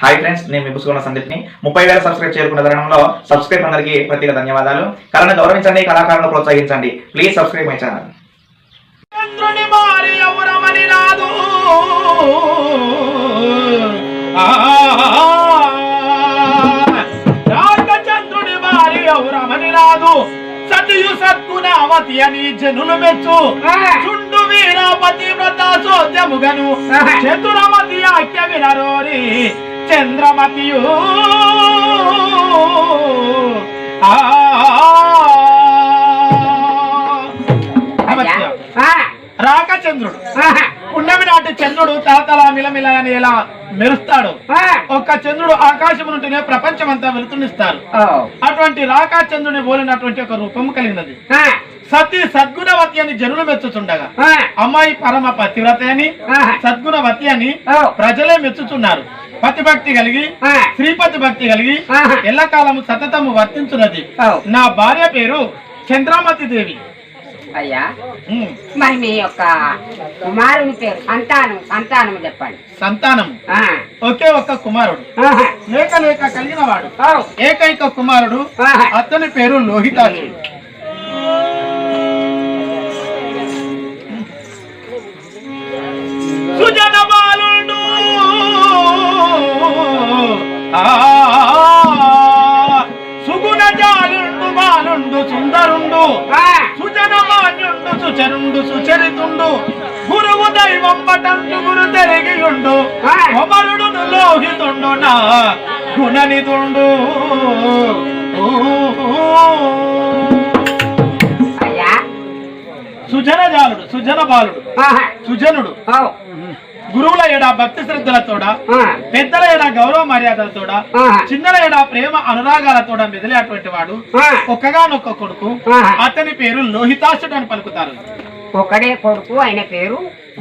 Hi friends నేను మీ పుసుకున్న సందీప్ని. ముప్పై వేల సబ్స్క్రైబ్ చేరుకున్న తరుణంలో సబ్స్క్రైబ్ అందరికీ ప్రత్యేక ధన్యవాదాలు. కళను గౌరవించండి కళాకారులను ప్రోత్సహించండి. ప్లీజ్ సబ్స్క్రైబ్ మై ఛానల్ సతియు సత్కునావతి అని జనులు మెచ్చు. చుండు వీరాపతి వ్రత సోద్యముగను చతురమతి ఆఖ్య వినరోరి. చంద్రమతియు. ఆ. రాకచంద్రుడు. పున్నమి నాటి చంద్రుడు తలతల మిలమిల అని ఎలా మెరుస్తాడు? ఒక్క చంద్రుడు ఆకాశం నుండినే ప్రపంచం అంతా వెలుతునిస్తారు అటువంటి రాకాచంద్రుని పోలినటువంటి ఒక రూపం కలిగినది. సతీ సద్గుణవతి అని జనులు మెచ్చుచుండగా. అమ్మాయి పరమ పతివ్రత అని సద్గుణవతి అని ప్రజలే మెచ్చుచున్నారు పతిభక్తి కలిగి శ్రీపతి భక్తి కలిగి ఎల్లకాలము సతతము వర్తించున్నది. నా భార్య పేరు చంద్రామతి దేవి. అయ్యా మరి మీ యొక్క కుమారుని పేరు సంతానం సంతానం చెప్పండి. సంతానము? ఆ, ఒకే ఒక్క కుమారుడు. లేక లేక కలిగిన వాడు ఏకైక కుమారుడు. అతని పేరు లోహితాక్షుడు సుగుణ జాలుండు బాలుండు సుందరుండు సుజన మాన్యుండు సుచరుండు సుచరితుండు. గురువు దైవం పటంతు గురు తెరిగియుండు. కొమరుడును లోహితుండు నా గుణనిదుండు. అయ్యా. సుజన జాలుడు సుజన బాలుడు సుజనుడు గురువుల ఎడ భక్తి శ్రద్ధలతోడ ఆ, పెద్దల ఎడ గౌరవ మర్యాదలతోడ ఆహా, చిన్నల ఎడ ప్రేమ అనురాగాలతోడ మెదిలేటువంటి వాడు ఒక్కగానొక్క కొడుకు. అతని పేరు లోహితాసుడు అని పలుకుతారు. ఒకడే కొడుకు ఆయన పేరు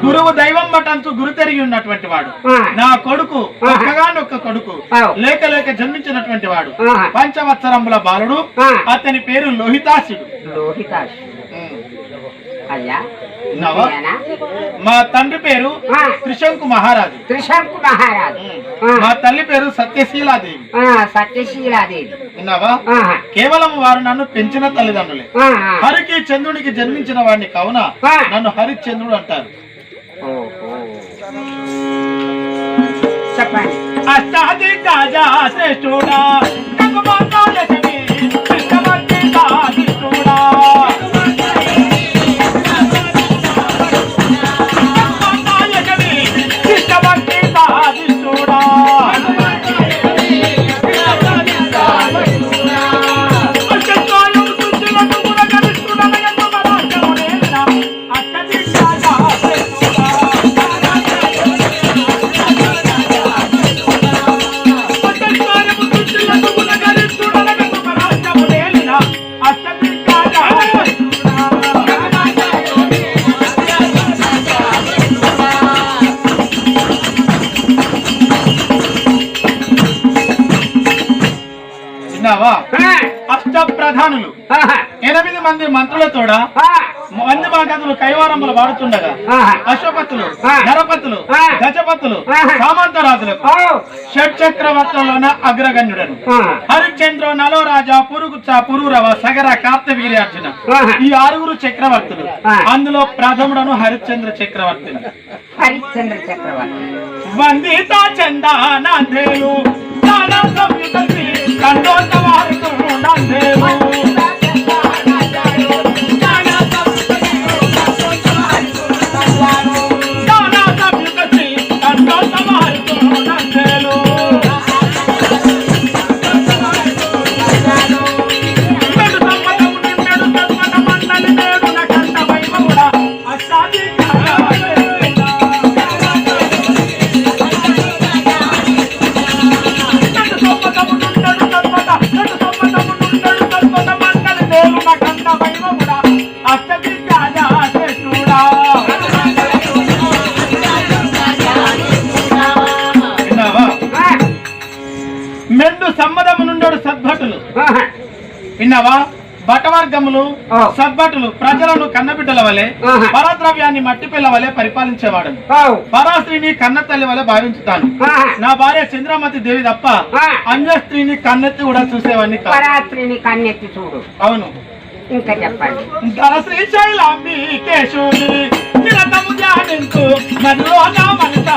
గురువు దైవం మటంతు గురు తెరిగి ఉన్నటువంటి వాడు నా కొడుకు ఒక్కగానొక్క కొడుకు. లేక లేక జన్మించినటువంటి వాడు పంచవత్సరముల బాలుడు అతని పేరు లోహితాసుడు. లోహితాక్ష అయ్యా? మా తండ్రి పేరు త్రిశంకు మహారాజు. త్రిశంకు మహారాజు. మా తల్లి పేరు సత్యశీలాదేవి. సత్యశీలాదేవి. విన్నావా కేవలం వారు నన్ను పెంచిన తల్లిదండ్రులే. హరికి చంద్రునికి జన్మించిన వాడిని కావున. నన్ను హరిశ్చంద్రుడు అంటారు. చెప్పండి అష్టాది రాజా శ్రేష్ఠుడా. ప్రధానులు. ఎనిమిది మంది మంత్రులతోడ ఆ, మంది మాగదులు కైవారములు వాడుతుండగా అశ్వపతులు. నరపతులు. గజపతులు. సామంతరాజులకు ఓ, షట్ చక్రవర్తులలోన అగ్రగణ్యుడను. హరిశ్చంద్ర నలోరాజా పురుగుచ్చ పురూరవ సగర కార్తవీర్యార్జున ఆహా. ఈ ఆరుగురు చక్రవర్తులు. అందులో ప్రథముడను హరిశ్చంద్ర చక్రవర్తి హరిశ్చంద్ర చక్రవర్తి. వందిత చందానందేలు సంయుత భటవర్గములు ఓ. సద్భటులు ప్రజలను కన్నబిడ్డల వలె. పరద్రవ్యాన్ని మట్టి పిల్ల వలె పరిపాలించేవాడు ఓ, పరాస్త్రీని కన్న తల్లి వలె భావించుతాను. నా భార్య చంద్రమతి దేవి తప్ప. అన్య స్త్రీని కన్నెత్తి కూడా చూసేవాడిని కాదు పరాత్రిని కన్నెత్తి చూడు అవును ఇంకా చెప్పండి ధర శ్రీశైలాంబి కేశవుని నిరతము ధ్యానించు నదిలో నా మనస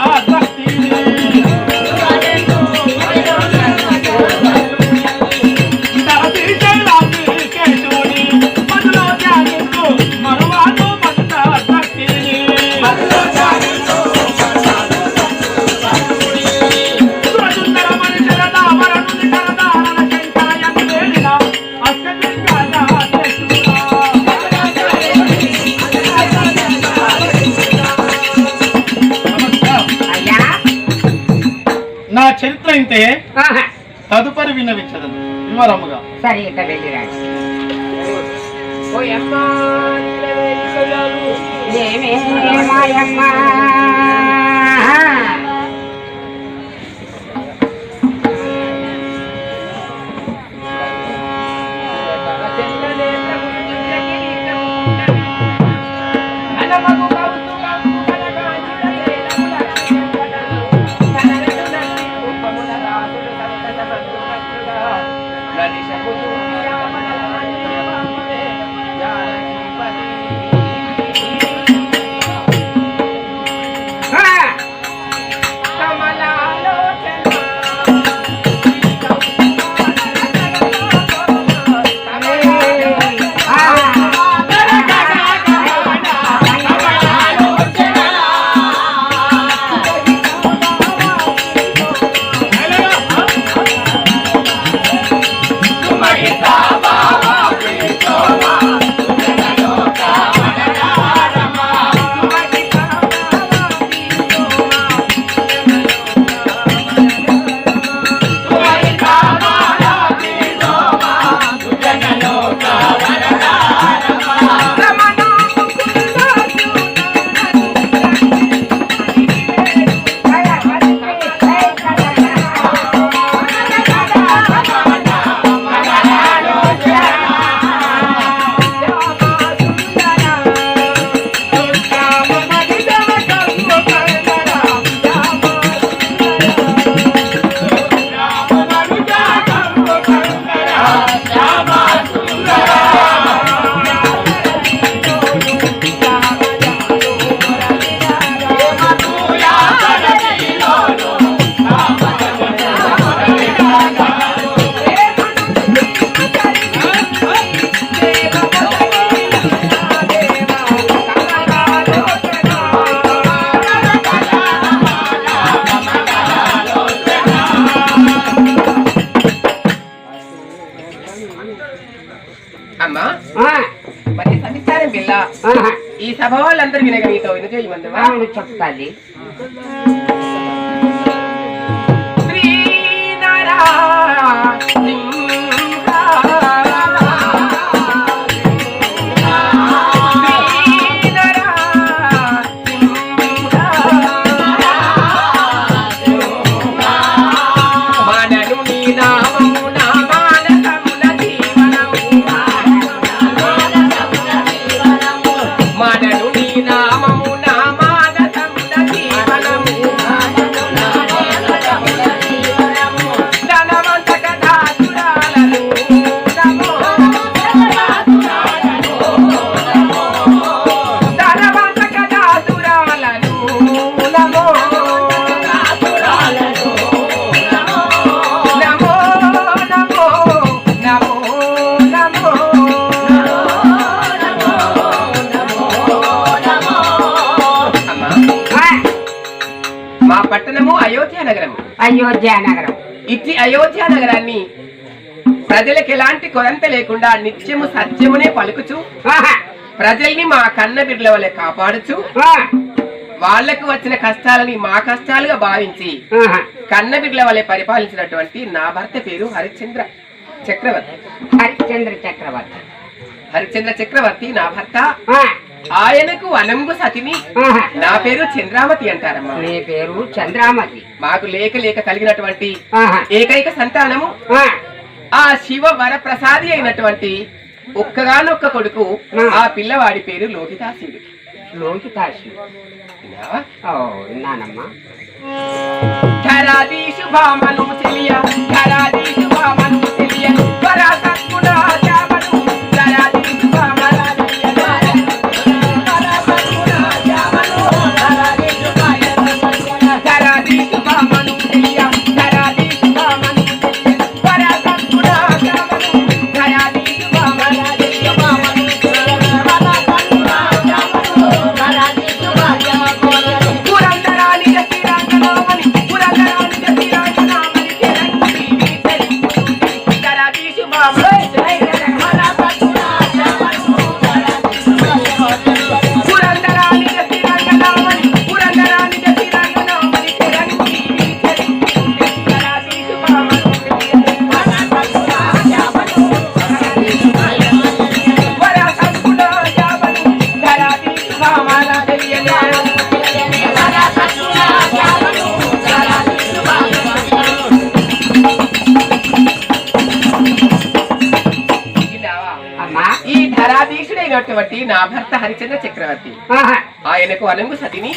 ఆహా. తదుపరి విన్నవించదను వివరముగా సరే ఇక వెళ్ళిరాడు ఏమే మాయమ్మా ఆ. చేయమందువా అవును చెప్తాది మనను అయోధ్య నగరం ఇట్టి అయోధ్య నగరాన్ని ప్రజలకు ఎలాంటి కొరంత లేకుండా నిత్యము సత్యమునే పలుకుచు. ప్రజల్ని మా కన్న బిడ్డల వల్ల కాపాడుచు. వాళ్ళకు వచ్చిన కష్టాలని మా కష్టాలుగా భావించి. కన్న బిడ్డల వల్లే పరిపాలించినటువంటి నా భర్త పేరు హరిశ్చంద్ర చక్రవర్తి హరిశ్చంద్ర చక్రవర్తి హరిశ్చంద్ర చక్రవర్తి నా భర్త. ఆయనకు అనంగు సతిని. నా పేరు చంద్రావతి అంటారమ్మా నీ పేరు చంద్రామతి మాకు లేక లేక కలిగినటువంటి. ఏకైక సంతానము ఆ. శివ వరప్రసాది అయినటువంటి ఒక్కగానొక్క కొడుకు ఆ పిల్లవాడి పేరు లోహితాసుడు లోకి కాశీ విన్నావా? ఓ విన్నానమ్మా ధరాధీశు భామను తెలియ ధరాధీశు భామను నా భర్త హరిచంద్ర చక్రవర్తి. ఆయనకు అనంగు సతిని.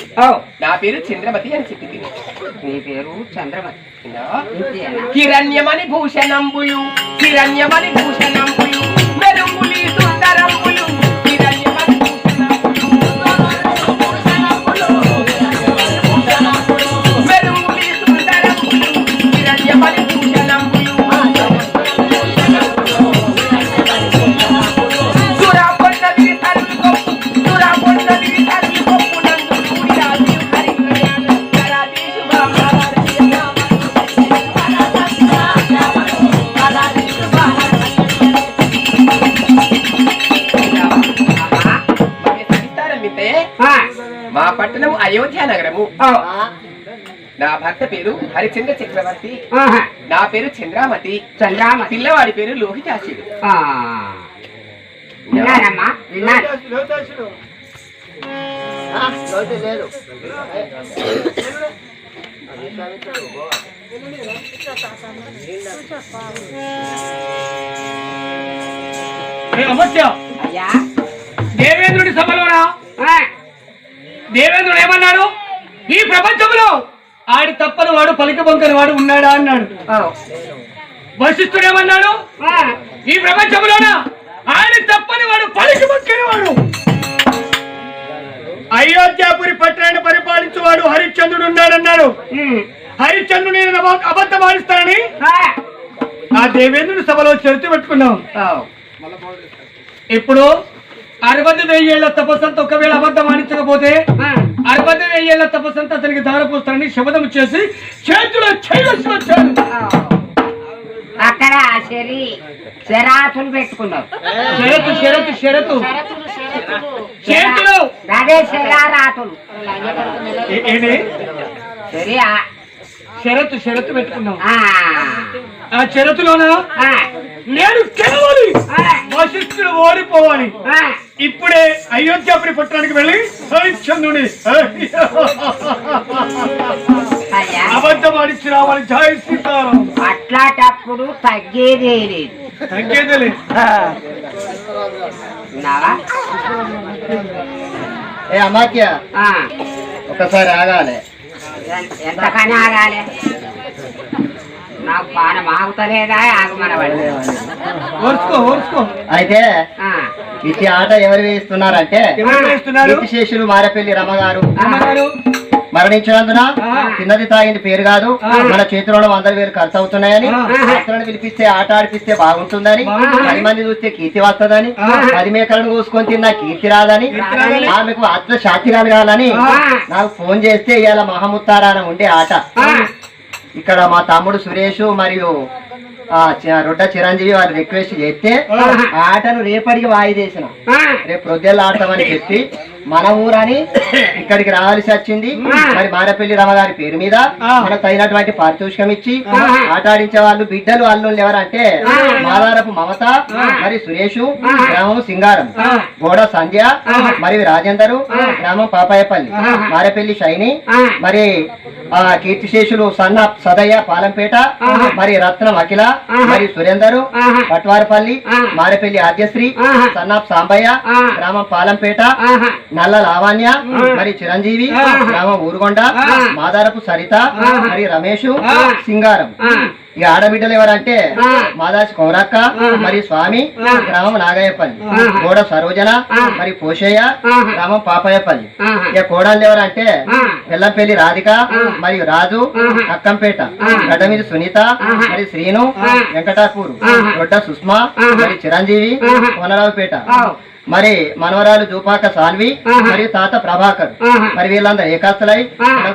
నా పేరు చంద్రమతి అని చెప్పి తిని నీ పేరు చంద్రమతి. కిరణ్యమణి భూషణంబులు. కిరణ్యమణి భూషణంబులు. మా పట్టణం అయోధ్య నగరము. నా భర్త పేరు హరిచంద్ర చక్రవర్తి. నా పేరు చంద్రామతి. చంద్రామతి. పిల్లవాడి పేరు అయ్యా. దేవేంద్రుడి సభలోనా? ఆ. దేవేంద్రుడు ఏమన్నాడు? ఈ ప్రపంచంలో ఆడి తప్పని వాడు పలిక బొంకని వాడు ఉన్నాడా అన్నాడు. వశిష్ఠుడు ఏమన్నాడు. ఈ ప్రపంచంలోన ఆడి తప్పని వాడు పలికి బొంకని వాడు. అయోధ్యాపురి పట్టణాన్ని పరిపాలించువాడు హరిశ్చంద్రుడు ఉన్నాడన్నాడు. ఉమ్. హరిశ్చంద్రుని నేను అబ- అబద్ధం ఆడిస్తానని? ఆ. దేవేంద్రుడి సభలో చరిత్ర పెట్టుకున్నాం. ఇప్పుడు అరవై వెయ్యేళ్ళ తపస్సంత ఒకవేళ అబద్ధం ఆడించకపోతే ఆ. అరవై వెయ్యేళ్ళ తపస్సంత అతనికి దారపోస్తానని శపథం చేసి చేతిలో ఓ. అక్కడ శరీ శరాతులు పెట్టుకున్నావు షరతు షరతు షరతు చేతిలో. అదే శరారాతులు. షరతు షరతు పెట్టుకున్నాం ఆ. షరతులోన. నేను గెలవాలి. ఆ. వశిష్ఠుడు ఓడిపోవాలి. ఇప్పుడే అయోధ్యాపురి పట్టణానికి వెళ్ళి హరిశ్చంద్రుని అయ్యా. అబద్ధం ఆడిచ్చి రావాలి. జయ సీతారాం. అట్లాటప్పుడు తగ్గేదే లేదు. తగ్గేదేలే విన్నావా? ఏ అమాత్య ఆ. ఒకసారి ఆగాలి. ఎంతకని ఆగాలి? నాకు పానం ఆగుతలేదా ఆగమనబడి ఓర్చుకో ఓర్చుకో అయితే ఆ. ఇచ్చి ఆట ఎవరు వేస్తున్నారు శేషులు మారపల్లి రమ్మగారు అమ్మగారు మరణించినందున. చిన్నది తాగింది పేరు కాదు. మన చేతిలో వందల వేలు ఖర్చు అవుతున్నాయని. భక్తులను పిలిపిస్తే ఆట ఆడిపిస్తే బాగుంటుందని బాగుంటుంది. పది మంది చూస్తే కీర్తి వస్తుందని. పది మేకలను కూసుకొని తిన్నా కీర్తి రాదని. ఆమెకు ఆత్మ శాంతి కలగాలని. నాకు ఫోన్ చేస్తే ఇవాళ మహముత్తారాన ఉండే ఆట. ఇక్కడ మా తమ్ముడు సురేష్ మరియు రొడ్డ చిరంజీవి వారు రిక్వెస్ట్ చేస్తే ఆటను రేపటికి వాయిదేసిన. రేపు ప్రొద్దెలు ఆడతామని చెప్పి మన ఊరని ఇక్కడికి రావాల్సి వచ్చింది. మరి మారపల్లి రమగారి పేరు మీద మనకు తగినటువంటి పారితోషికం ఇచ్చి ఆట ఆడించే వాళ్ళు బిడ్డలు అల్లుళ్ళు ఎవరంటే మాదారపు మమత మరి సురేషు గ్రామం సింగారం గోడ సంధ్య మరి రాజేందరు గ్రామం పాపాయపల్లి మారేపల్లి షైని మరి ఆ కీర్తిశేషులు సన్న సదయ్య పాలంపేట మరి రత్నం అఖిల మరి సురేందరు పట్వారపల్లి మారేపల్లి ఆద్యశ్రీ సన్నాప్ సాంబయ్య గ్రామం పాలంపేట నల్ల లావణ్య మరి చిరంజీవి గ్రామం ఊరుగొండ మాదారపు సరిత మరి రమేష్ సింగారం. ఈ ఆడబిడ్డలు ఎవరంటే మాదాసి కౌరక్క మరి స్వామి గ్రామం నాగయ్యపల్లి గోడ సరోజన మరి పోషయ్య గ్రామం పాపయ్యపల్లి. ఇక కోడళ్ళు ఎవరంటే వెల్లంపల్లి రాధిక మరియు రాజు అక్కంపేట గడ్డమీది సునీత మరి శ్రీను వెంకటాపూర్ దొడ్డ సుష్మా మరి చిరంజీవి కోనరావుపేట. మరి మనవరాలు జూపాక సాల్వి మరియు తాత ప్రభాకర్. మరి వీళ్ళందరూ ఏకాస్తులై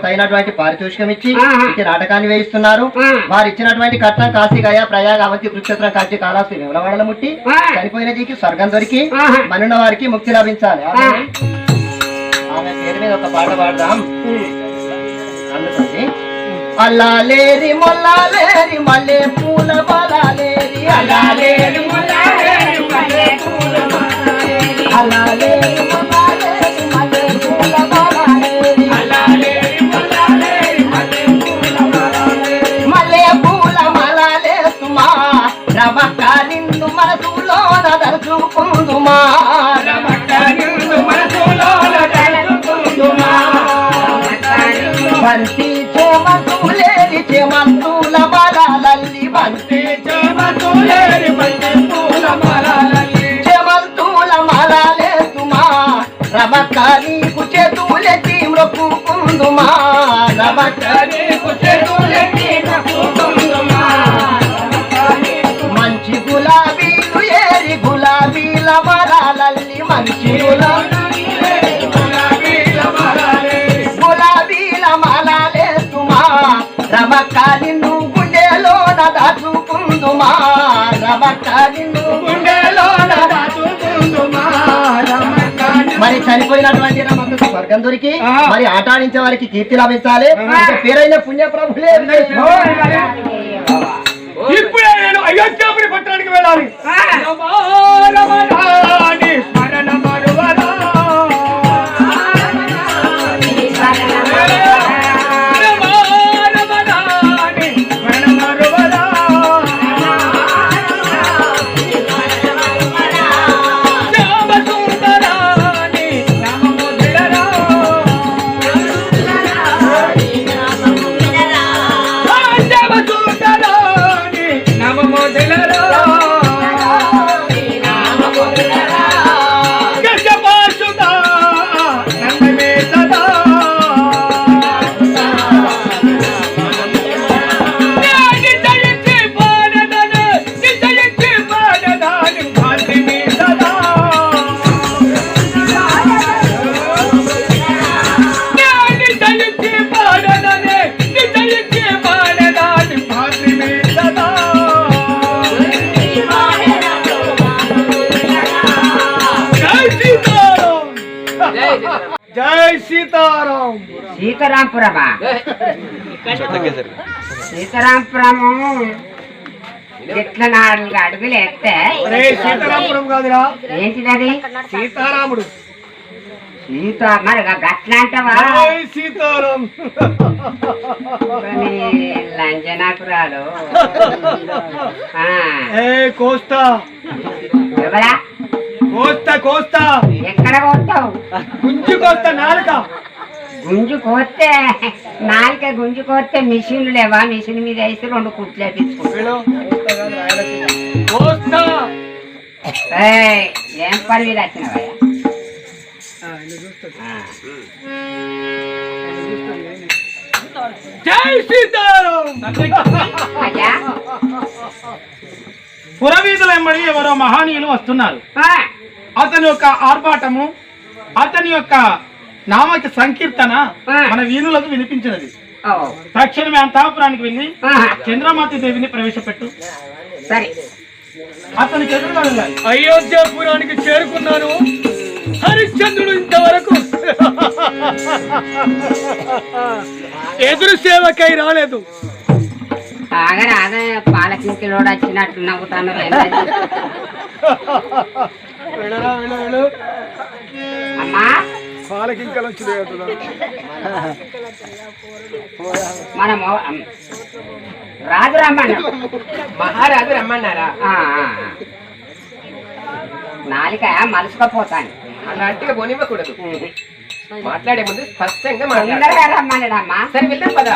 తగినటువంటి పారితోషికం ఇచ్చి ఈ నాటకాన్ని వేయిస్తున్నారు. వారు ఇచ్చినటువంటి కట్నం కాశీ గయా ప్రయాగ అవంతి కృక్షేత్రం కాచి కాళాస్తి విమలవాడల ముట్టి చనిపోయిన జీకి స్వర్గం దొరికి మనున్న వారికి ముక్తి లభించాలి. ఆమె ఆమె పేరు మీద ఒక పాట పాడదాం. అందుకని అల్లాలేరి మొల్లాలేరి మల్లె పూల బలాలేరి అల్లాలేరి మనసులోన దర్చుకుందుమా బంతి మరి చనిపోయినటువంటి స్వర్గం దొరికి మరి ఆట ఆడించే వారికి కీర్తి లభించాలి. పేరైన పుణ్య ప్రభులే ఇప్పుడే నేను అయోధ్యాపురి పట్టణానికి వెళ్ళాలి. సీతారాంపురమా సీతారాంపురము ఎట్లా నాలుగు అడుగులు ఎత్తే సీతారాంపురం కాదురా. ఏంటిదది? సీతారాముడు. సీత మరి గట్లా అంటావా? సీతారాం. ఏ కోస్తా. ఎవరా? కోస్తా కోస్తా. ఎక్కడ కొడతావు గుంజు కోస్తా నాలుక. గుంజు కోస్తే నాలుక గుంజు కోస్తే మిషన్లు లేవా? మిషన్ మీద వేసి రెండు కుట్లు ఏం పని మీద వచ్చినవయ్యా? జై సీతారాం! అయ్యా. పురవీధుల వెంబడి ఎవరో మహనీయులు వస్తున్నారు. ఆ, అతని యొక్క ఆర్భాటము అతని యొక్క నామక సంకీర్తన మన వీణులకు వినిపించినది. తక్షణమే అంతాపురానికి వెళ్ళి చంద్రమాతి దేవిని ప్రవేశపెట్టు. సరే. అతనికి ఎదురుగా వెళ్ళాలి. అయోధ్యపురానికి చేరుకున్నాను. హరిశ్చంద్రుడు ఇంతవరకు. ఎదురు సేవకై రాలేదు. ఆగరా అదే పాలకింకిలోడు వచ్చినట్టు నవ్వుతాను వెళ్ళరా, వెళ్ళు, వెళ్ళు. అమ్మా పాలకింకలు వచ్చి మనము రాజు రమ్మన్నాడు మహారాజు రమ్మన్నారా. నాలిక మలుసుకపోతాను అలాంటిగా పోనివ్వకూడదు మాట్లాడే ముందు స్పష్టంగా మాట్లాడాలి తొందరగా రమ్మన్నాడమ్మా. సరే వెళ్దాం పదా.